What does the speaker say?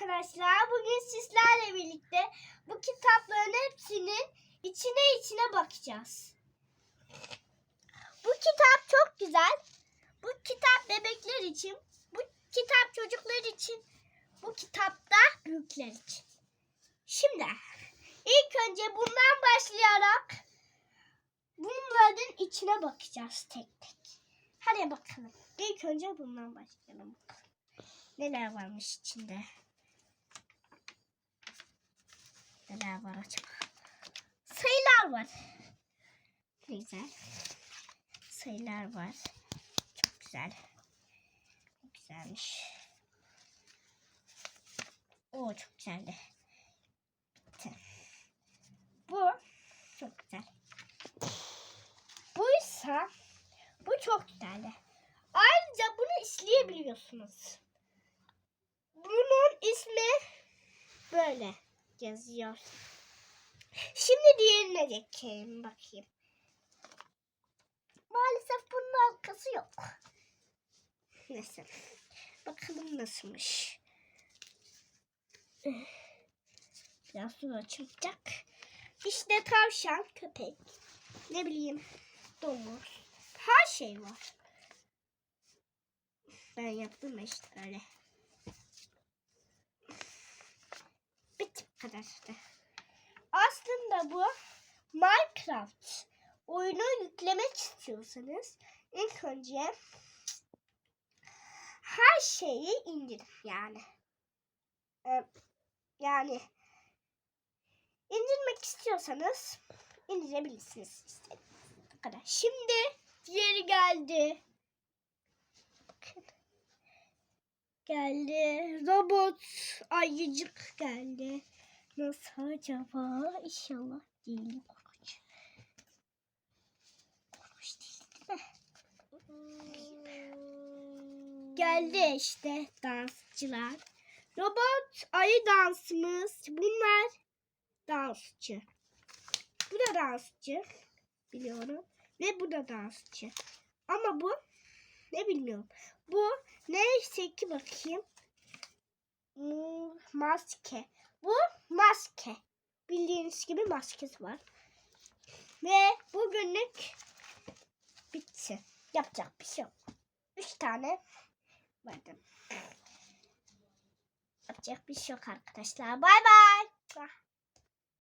arkadaşlar. Bugün sizlerle birlikte bu kitapların hepsinin içine içine bakacağız. Bu kitap çok güzel. Bu kitap bebekler için. Bu kitap çocuklar için. Bu kitap da büyükler için. Şimdi ilk önce bundan başlayarak bunların içine bakacağız tek tek. Hadi bakalım. İlk önce bundan başlayalım. Neler varmış içinde? Neler var acaba? Sayılar var. Güzel. Sayılar var. Çok güzel. Çok güzelmiş. O çok güzeldi. Bitti. Bu çok güzel. Buysa bu çok güzeldi. Ayrıca bunu işleyebiliyorsunuz. Bunun ismi böyle yazıyor. Şimdi diğerine geçelim bakayım. Maalesef bunun arkası yok. Neyse. Bakalım nasılmış. Biraz zor açılacak. İşte tavşan, köpek, ne bileyim domuz. Her şey var. Ben yaptım işte öyle. İşte. Aslında bu Minecraft oyunu yüklemek istiyorsanız ilk önce her şeyi indirin yani. Ee, yani indirmek istiyorsanız indirebilirsiniz. Bu kadar. Şimdi diğeri geldi. Geldi. Robot ayıcık geldi. Nasıl acaba? İnşallah değil. Korkunç. Korkunç değil değil mi? Geldi işte dansçılar. Robot ayı dansımız. Bunlar dansçı. Bu da dansçı. Biliyorum. Ve bu da dansçı. Ama bu ne bilmiyorum. Bu neyse ki bakayım. Hmm, Maske. Bu maske. Bildiğiniz gibi maskesi var. Ve bugünlük bitti. Yapacak bir şey yok. Üç tane vardı. Yapacak bir şey yok arkadaşlar. Bay bay.